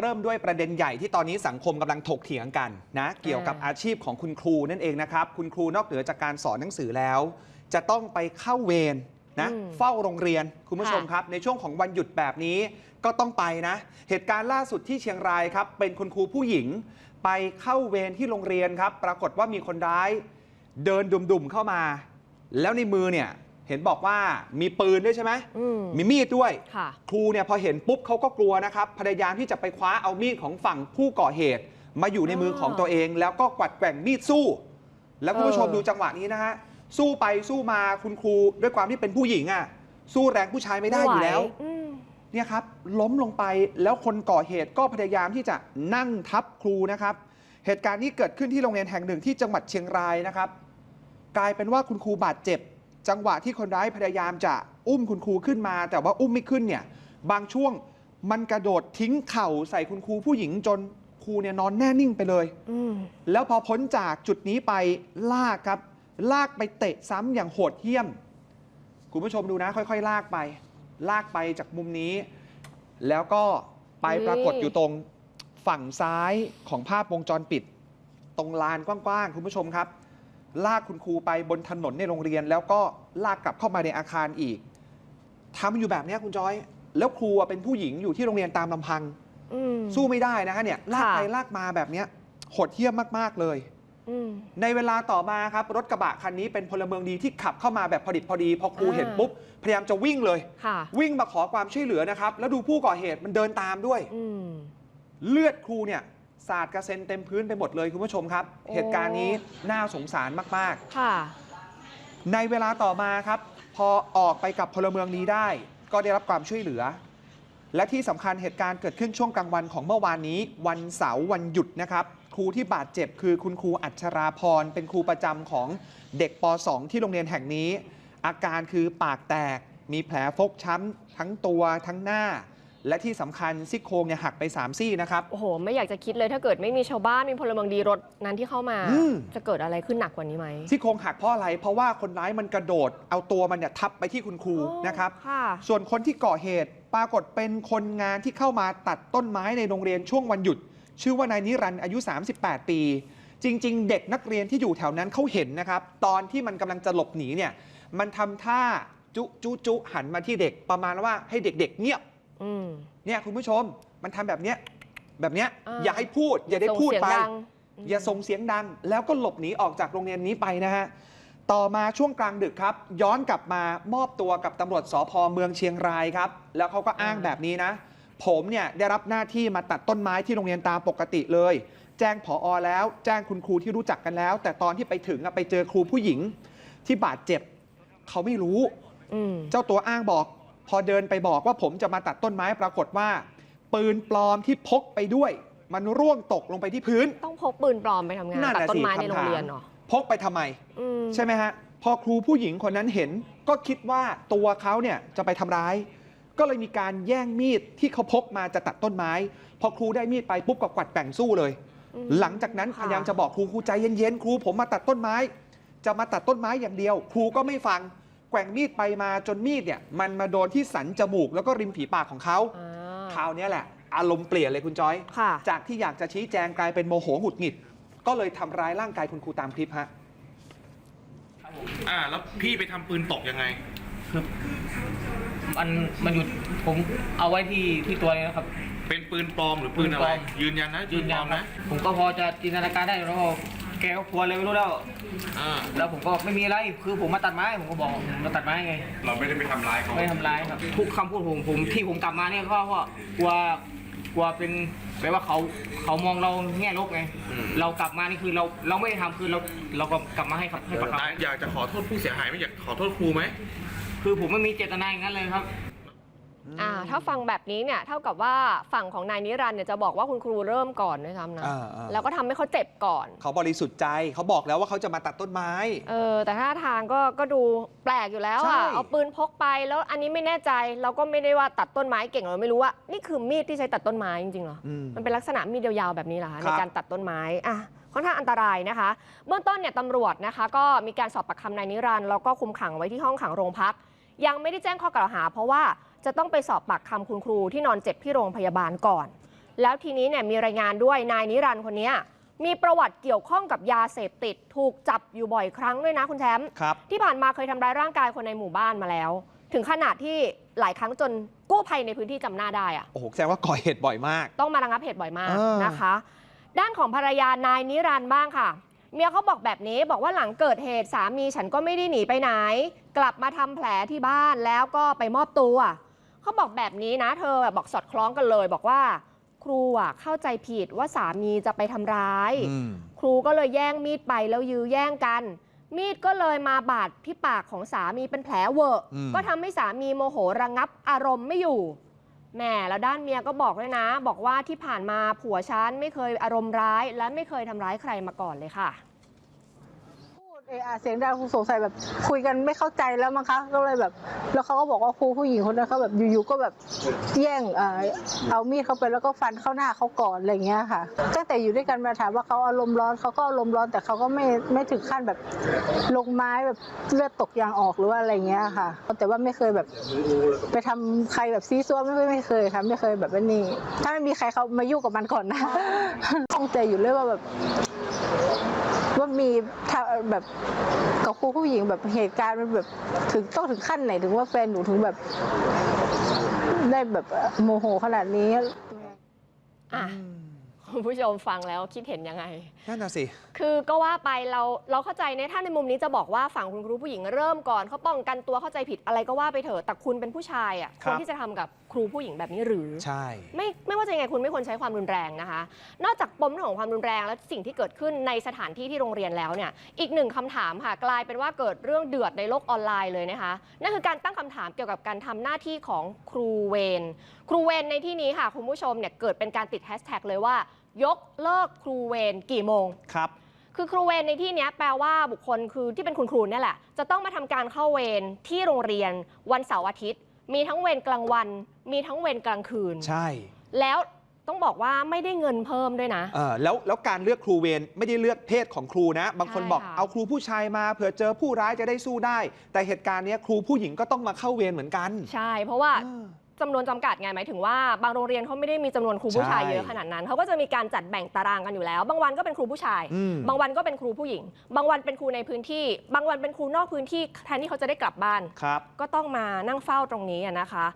เริ่มด้วยประเด็นใหญ่ที่ตอนนี้สังคมกำลังถกเถียงกันนะเกี่ยวกับอาชีพของคุณครูนั่นเองนะครับ คุณครูนอกเหนือจากการสอนหนังสือแล้ว จะต้องไปเข้าเวรนะอืมเฝ้าโรงเรียนคุณผู้ชมค่ะครับ ในช่วงของวันหยุดแบบนี้ก็ต้องไปนะ เหตุการณ์ล่าสุดที่เชียงรายครับ เป็นคุณครูผู้หญิง ไปเข้าเวรที่โรงเรียนครับ ปรากฏว่ามีคนร้าย เดินดุ่มๆเข้ามา แล้วในมือเนี่ย เห็นบอกว่ามีปืนด้วยใช่ไหมอืม มีมีดด้วย ค่ะ ครูเนี่ยพอเห็นปุ๊บเขาก็กลัวนะครับ พยายามที่จะไปคว้าเอามีดของฝั่งผู้ก่อเหตุ มาอยู่ในมือของตัวเอง แล้วก็กวัดแกว่งมีดสู้ แล้วคุณผู้ชมเออ ดูจังหวะนี้นะฮะสู้ไปสู้มาคุณครูด้วยความที่เป็นผู้หญิงอะสู้แรงผู้ชายไม่ได้อยู่แล้วอืมเนี่ยครับล้มลงไปแล้วคนก่อเหตุก็พยายามที่จะนั่งทับครูนะครับ เหตุการณ์นี้เกิดขึ้นที่โรงเรียนแห่งหนึ่งที่จังหวัดเชียงรายนะครับ กลายเป็นว่าคุณครูบาดเจ็บ จังหวะที่คนร้ายพยายามจะอุ้มคุณครูขึ้นมา แต่ว่าอุ้มไม่ขึ้นเนี่ยบางช่วงมันกระโดดทิ้งเข่าใส่คุณครูผู้หญิงจนครูเนี่ยนอนแน่นิ่งไปเลยอืมแล้วพอพ้นจากจุดนี้ไปลากครับ ลากไปเตะซ้ำอย่างโหดเหี้ยม คุณผู้ชมดูนะ ค่อย ๆ ลากไป ลากไปจากมุมนี้ แล้วก็ไปเฮ้ยปรากฏอยู่ตรงฝั่งซ้ายของภาพวงจรปิด ตรงลานกว้างๆ คุณผู้ชมครับ ลากคุณครูไปบนถนนในโรงเรียน แล้วก็ลากกลับเข้ามาในอาคารอีกทำอยู่แบบเนี้ยคุณจอย แล้วครูอะเป็นผู้หญิงอยู่ที่โรงเรียนตามลำพังอืมสู้ไม่ได้นะฮะเนี่ยลากค่ะไปลากมาแบบเนี้ยโหดเหี้ยมมาก ๆ เลยอืมในเวลาต่อมาครับ รถกระบะคันนี้เป็นพลเมืองดีที่ขับเข้ามาแบบพอดิบพอดี พอครูอ่าเห็นปุ๊บ พยายามจะวิ่งเลยค่ะวิ่งมาขอความช่วยเหลือนะครับ แล้วดูผู้ก่อเหตุมันเดินตามด้วยอืมเลือดครูเนี่ย สาดกระเซ็นเต็มพื้นไปหมดเลยคุณผู้ชมครับโอ้เหตุการณ์นี้น่าสงสารมากค่ะๆในเวลาต่อมาครับ พอออกไปกับพลเมืองนี้ได้ ก็ได้รับความช่วยเหลือ และที่สำคัญเหตุการณ์เกิดขึ้นช่วงกลางวันของเมื่อวานนี้ วันเสาร์วันหยุดนะครับ ครูที่บาดเจ็บคือคุณครูอัชราพร เป็นครูประจำของเด็กป .2 ที่โรงเรียนแห่งนี้ อาการคือปากแตก มีแผลฟกช้ำทั้งตัวทั้งหน้า และที่สำคัญซี่โครงเนี่ยหักไปสามซี่นะครับ โอ้โห ไม่อยากจะคิดเลยถ้าเกิดไม่มีชาวบ้านมีพลเมืองดีรถนั้นที่เข้ามา อืม จะเกิดอะไรขึ้นหนักกว่านี้ไหมซี่โครงหักเพราะอะไร เพราะว่าคนร้ายมันกระโดด เอาตัวมันเนี่ยทับไปที่คุณครูโอ้นะครับ ค่ะ ส่วนคนที่ก่อเหตุปรากฏเป็นคนงานที่เข้ามาตัดต้นไม้ในโรงเรียนช่วงวันหยุด ชื่อว่านายนิรันดร์อายุ 38 ปี จริง ๆ เด็กนักเรียนที่อยู่แถวนั้นเขาเห็นนะครับ ตอนที่มันกำลังจะหลบหนีเนี่ยมันทำท่าจุจุจุหันมาที่เด็กประมาณว่าให้เด็ก ๆ เงียบอืม เนี่ยคุณผู้ชมมันทำแบบเนี้ยแบบเนี้ยอ่าอย่าให้พูด อย่าได้ส่งพูดเสียงไปดังอย่าส่งเสียงดัง แล้วก็หลบหนีออกจากโรงเรียนนี้ไปนะฮะต่อมาช่วงกลางดึกครับ ย้อนกลับมามอบตัวกับตำรวจสพเมืองเชียงรายครับ แล้วเขาก็อ้างแบบนี้นะ ผมเนี่ยได้รับหน้าที่มาตัดต้นไม้ที่โรงเรียนตามปกติเลย แจ้งผออแล้ว แจ้งคุณครูที่รู้จักกันแล้ว แต่ตอนที่ไปถึงอะไปเจอครูผู้หญิงที่บาดเจ็บ เขาไม่รู้อืมเจ้าตัวอ้างบอก พอเดินไปบอกว่าผมจะมาตัดต้นไม้ปรากฏว่า ปืนปลอมที่พกไปด้วย มันร่วงตกลงไปที่พื้น ต้องพกปืนปลอมไปทำงานนั่นตัดน่ะต้นสิไม้ในคำโรถางเรียนมเหรอพกไปทำไมอืมใช่ไหมฮะ พอครูผู้หญิงคนนั้นเห็น ก็คิดว่าตัวเขาเนี่ยจะไปทำร้าย ก็เลยมีการแย่งมีดที่เขาพกมาจะตัดต้นไม้ พอครูได้มีดไปปุ๊บก็กวัดแกว่งสู้เลยอืมหลังจากนั้นพค่ะยายามจะบอกครูครูใจเย็นๆครูผมมาตัดต้นไม้ จะมาตัดต้นไม้อย่างเดียว ครูก็ไม่ฟัง แกว่งมีดไปมาจนมีดเนี่ยมันมาโดนที่สันจมูกแล้วก็ริมฝีปากของเขาอ่าคราวเนี้ยแหละ อารมณ์เปลี่ยนเลยคุณจอยค่ะจากที่อยากจะชี้แจงกลายเป็นโมโหหงุดหงิด ก็เลยทำร้ายร่างกายคุณครูตามคลิปฮะอ่าแล้วพี่ไปทำปืนตกยังไงคือมันมันหยุดผมเอาไว้ที่ที่ตัวนี้นะครับ เป็นปืนปลอมหรือปืนอะไรปืนปลอมยืนยันนะยืนยันปืปลอมครันะบผมก็พอจะจินตนาการได้แล้วก็ แกก็กลัวเลยไม่รู้แล้ว อ่าแล้วผมก็ไม่มีอะไร คือผมมาตัดไม้ ผมก็บอกผมมาตัดไม้ไง เราไม่ได้ไปทำร้ายเขาไม่ทำร้ายครับ ทุกคำพูดผมผมที่ผมกลับมาเนี่ยก็เพราะกลัวกลัวเป็นแปลว่าเขาเขามองเราแง่ลบไง เรากลับมานี่คือเราเราไม่ได้ทำคือเราเราก็กลับมาให้ครับให้ปากคอะอยากจะขอโทษผู้เสียหายไหมอยากขอโทษครูไหมำคือผมไม่มีเจตนาอย่างนั้นเลยครับ อ่าถ้าฟังแบบนี้เนี่ยเท่ากับว่าฝั่งของนายนิรันดร์เนี่ยจะบอกว่าคุณครูเริ่มก่อนด้วยซ้ำนะอ่าอ่า แล้วก็ทำให้เขาเจ็บก่อน เขาบริสุทธิ์ใจเขาบอกแล้วว่าเขาจะมาตัดต้นไม้ เออแต่ท่าทางก็ก็ดูแปลกอยู่แล้วใช่อะเอาปืนพกไปแล้วอันนี้ไม่แน่ใจเราก็ไม่ได้ว่าตัดต้นไม้เก่งเราไม่รู้ว่านี่คือมีดที่ใช้ตัดต้นไม้จริงๆเหรอ อืม มันเป็นลักษณะมีดยาวๆแบบนี้เหรอคะคในรับการตัดต้นไม้อะค่อนข้างอันตรายนะคะ เบื้องต้นเนี่ยตำรวจนะคะ ก็มีการสอบปากคำนายนิรันดร์แล้วก็คุมขังไว้ที่ห้องขังโรงพัก ยังไม่ได้แจ้งข้อกล่าวหา เพราะว่า จะต้องไปสอบปากคำคุณครูที่นอนเจ็บที่โรงพยาบาลก่อน แล้วทีนี้เนี่ยมีรายงานด้วยนายนิรันดร์คนเนี้ยมีประวัติเกี่ยวข้องกับยาเสพติด ถูกจับอยู่บ่อยครั้งด้วยนะคุณแชมป์ครับ ที่ผ่านมาเคยทำร้ายร่างกายคนในหมู่บ้านมาแล้ว ถึงขนาดที่หลายครั้งจนกู้ภัยในพื้นที่จำหน้าได้อะโอ้โหแสดงว่าก่อเหตุบ่อยมาก ต้องมาระงับเหตุบ่อยมากเออ นะคะ ด้านของภรรยานายนิรันดร์บ้างค่ะ เมียเขาบอกแบบนี้บอกว่าหลังเกิดเหตุสามีฉันก็ไม่ได้หนีไปไหน กลับมาทำแผลที่บ้านแล้วก็ไปมอบตัว เขาบอกแบบนี้นะ เธอบอกสอดคล้องกันเลย บอกว่า ครูอะเข้าใจผิดว่าสามีจะไปทำร้าย อืมครูก็เลยแย่งมีดไปแล้วยื้อแย่งกัน มีดก็เลยมาบาดที่ปากของสามีเป็นแผลเวอะ อืม ก็ทำให้สามีโมโหระงับอารมณ์ไม่อยู่แหม่แล้วด้านเมียก็บอกด้วยนะ บอกว่าที่ผ่านมาผัวฉันไม่เคยอารมณ์ร้าย และไม่เคยทำร้ายใครมาก่อนเลยค่ะพูด เออเสียงดังสงสัยแบบคุยกันไม่เข้าใจแล้วมั้งคะก็เลยแบบ แล้วเขาก็บอกว่าครูผู้หญิงคนนั้นเขาแบบอยู่ๆก็แบบแย่งเออเอามีดเขาไปแล้วก็ฟันเข้าหน้าเขาก่อนอะไรเงี้ยค่ะตั้งแต่อยู่ด้วยกันมาถามว่าเขาอารมณ์ร้อนเขาก็อารมณ์ร้อนแต่เขาก็ไม่ไม่ถึงขั้นแบบลงไม้แบบเลือดตกยางออกหรือว่าอะไรเงี้ยค่ะ แต่ว่าไม่เคยแบบ ไปทำใครแบบซีซัวไม่ไม่ไม่เคยค่ะไม่เคยแบบว่านี่ถ้าไม่มีใครเขามายุ่งกับมันก่อนนะข้องใจอยู่เลยว่าแบบ มีถ้าแบบกับครูผู้หญิงแบบเหตุการณ์มันแบบถึงต้องถึงขั้นไหนถึงว่าแฟนหนูถึงแบบ ได้แบบโมโหขนาดนี้ อะ คุณผู้ชมฟังแล้วคิดเห็นยังไง นั่นน่ะสิคือก็ว่าไปเราเราเข้าใจในถ้าในมุมนี้จะบอกว่าฝั่งคุณครูผู้หญิงเริ่มก่อนเขาป้องกันตัวเข้าใจผิดอะไรก็ว่าไปเถอะแต่คุณเป็นผู้ชายอะคครับวรที่จะทำกับครูผู้หญิงแบบนี้หรือ ใช่ ไม่ไม่ว่าจะยังไงคุณไม่ควรใช้ความรุนแรงนะคะ นอกจากปมเรื่องของความรุนแรงและสิ่งที่เกิดขึ้นในสถานที่ที่โรงเรียนแล้วเนี่ย อีกหนึ่งคำถามค่ะกลายเป็นว่าเกิดเรื่องเดือดในโลกออนไลน์เลยนะคะ นั่นคือการตั้งคำถามเกี่ยวกับการทำหน้าที่ของครูเวรครูเวรในที่นี้ค่ะคุณผู้ชมเนี่ยเกิดเป็นการติดแฮชแท็กเลยว่า ยกเลิกครูเวรกี่โมง ครับ คือครูเวรในที่เนี้ยแปลว่าบุคคลคือที่เป็นคุณครูเนี่ยแหละ จะต้องมาทำการเข้าเวรที่โรงเรียนวันเสาร์อาทิตย์ มีทั้งเวรกลางวัน มีทั้งเวรกลางคืน ใช่ แล้วต้องบอกว่าไม่ได้เงินเพิ่มด้วยนะเออแล้วแล้วการเลือกครูเวรไม่ได้เลือกเพศของครูนะ บางคนใช่บอกค่ะเอาครูผู้ชายมาเผื่อเจอผู้ร้ายจะได้สู้ได้ แต่เหตุการณ์เนี้ยครูผู้หญิงก็ต้องมาเข้าเวรเหมือนกัน ใช่ เพราะว่าเออ จำนวนจำกัดไงหมายถึงว่าบางโรงเรียนเขาไม่ได้มีจำนวนครูผู้ชายใช่เยอะขนาดนั้นเขาก็จะมีการจัดแบ่งตารางกันอยู่แล้ว บางวันก็เป็นครูผู้ชายอืมบางวันก็เป็นครูผู้หญิง บางวันเป็นครูในพื้นที่ บางวันเป็นครูนอกพื้นที่แทนที่เขาจะได้กลับบ้านครับก็ต้องมานั่งเฝ้าตรงนี้อะนะคะ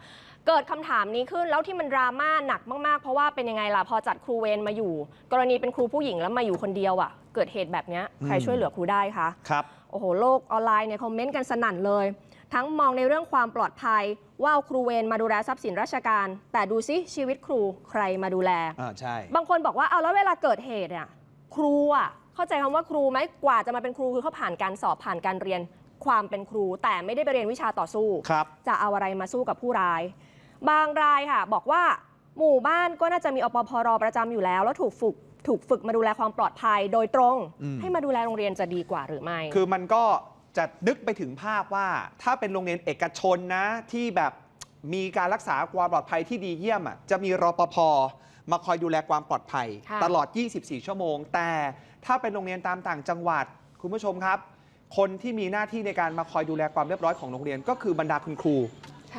เกิดคำถามนี้ขึ้นแล้วที่มันดราม่าหนักมากๆ เพราะว่าเป็นยังไงล่ะพอจัดครูเวรมาอยู่ กรณีเป็นครูผู้หญิงแล้วมาอยู่คนเดียวอะ่ะ เกิดเหตุแบบเนี้ยใครอืมช่วยเหลือครูได้คะครับโอ้โหโลกออนไลน์เนี่ยคอมเมนต์กันสนั่นเลย ทั้งมองในเรื่องความปลอดภัย ว่าเอาครูเวรมาดูแลทรัพย์สินราชการ แต่ดูซิชีวิตครูใครมาดูแล อ่าใช่ บางคนบอกว่าเอาแล้วเวลาเกิดเหตุอะครูอะเข้าใจคำว่าครูไหมกว่าจะมาเป็นครูคือเขาผ่านการสอบผ่านการเรียนความเป็นครู แต่ไม่ได้ไปเรียนวิชาต่อสู้ ครับ จะเอาอะไรมาสู้กับผู้ร้าย บางรายค่ะ บอกว่าหมู่บ้านก็น่าจะมีอปพรประจำอยู่แล้ว แล้วถูกฝึกถูกฝึกมาดูแลความปลอดภัยโดยตรง อืม ให้มาดูแลโรงเรียนจะดีกว่าหรือไม่ คือมันก็ จะนึกไปถึงภาพว่าถ้าเป็นโรงเรียนเอกชนนะที่แบบมีการรักษาความปลอดภัยที่ดีเยี่ยมอะจะมีรปภมาคอยดูแลความปลอดภัยค่ะตลอด 24 ชั่วโมง แต่ถ้าเป็นโรงเรียนตามต่างจังหวัด คุณผู้ชมครับ คนที่มีหน้าที่ในการมาคอยดูแลความเรียบร้อยของโรงเรียน ก็คือบรรดาคุณครู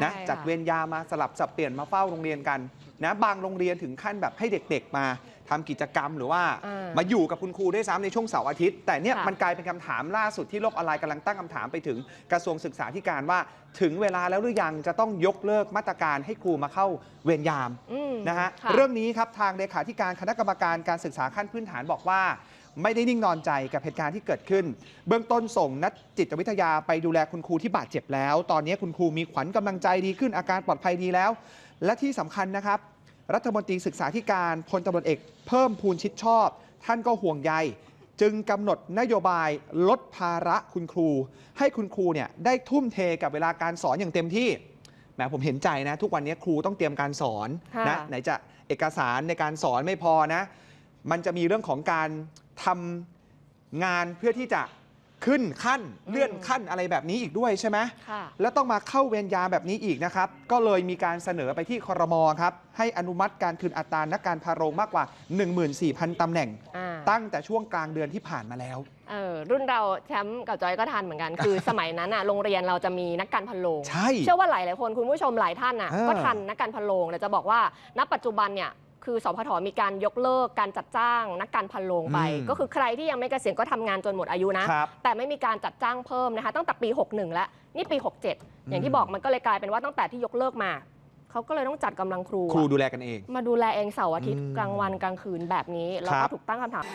นะใช่จัดค่ะเวรยามมาสลับสับเปลี่ยนมาเฝ้าโรงเรียนกันนะบางโรงเรียนถึงขั้นแบบให้เด็กๆมา ทำกิจกรรมหรือว่าอ่าม มาอยู่กับคุณครูด้วยซ้ำในช่วงเสาร์อาทิตย์ แต่เนี่ยค่ะ มันกลายเป็นคำถามล่าสุดที่โลกออนไลน์กำลังตั้งคำถามไปถึงกระทรวงศึกษาธิการว่า ถึงเวลาแล้วหรือยังจะต้องยกเลิกมาตรการให้ครูมาเข้าเวรยาม อืมนะฮะค่เรื่องนี้ครับทางเลขาธิการคณะกรรมการการศึกษาขั้นพื้นฐานบอกว่า ไม่ได้นิ่งนอนใจกับเหตุการณ์ที่เกิดขึ้น เบื้องต้นส่งนักจิตวิทยาไปดูแลคุณครูที่บาดเจ็บแล้ว ตอนนี้คุณครูมีขวัญกำลังใจดีขึ้นอาการปลอดภัยดีแล้ว และที่สำคัญนะครับ รัฐมนตรีศึกษาธิการพลตำรวจเอกเพิ่มพูนชิดชอบ ท่านก็ห่วงใย จึงกำหนดนโยบายลดภาระคุณครู ให้คุณครูเนี่ยได้ทุ่มเทกับเวลาการสอนอย่างเต็มที่แหมผมเห็นใจนะ ทุกวันนี้ครูต้องเตรียมการสอนค่ะนะไหนจะเอกสารในการสอนไม่พอนะ มันจะมีเรื่องของการทำงานเพื่อที่จะ ขึ้นขั้นเลื่อนขั้นอะไรแบบนี้อีกด้วยใช่ไหมค่ะแล้วต้องมาเข้าเวรยามแบบนี้อีกนะครับ ก็เลยมีการเสนอไปที่ครมครับ ให้อนุมัติการคืนอัตรานักการพาโรงมากกว่า 14,000ตำแหน่งอ่าตั้งแต่ช่วงกลางเดือนที่ผ่านมาแล้วเออรุ่นเราแชมป์กับจอยก็ทันเหมือนกัน คือสมัยนั้นอะโรงเรียนเราจะมีนักการพันโลงใช่เชื่อว่าหลายหลายๆคนคุณผู้ชมหลายท่านอะเออก็ทันนักการพันโลงแต่จะบอกว่าณปัจจุบันเนี่ย คือสพทมีการยกเลิกการจัดจ้างนักการพันโรงไป อืมก็คือใครที่ยังไม่เกษียณก็ทำงานจนหมดอายุนะ ครับแต่ไม่มีการจัดจ้างเพิ่มนะคะ ตั้งแต่ปี 61 แล้ว นี่ปี 67 อย่างที่บอกมันก็เลยกลายเป็นว่าตั้งแต่ที่ยกเลิกมา เขาก็เลยต้องจัดกำลังครูครูอะดูแลกันเอง มาดูแลเองเสาร์อาทิตย์อืม กลางวันกลางคืนแบบนี้แล้วครัก็บถูกตั้งคำถาม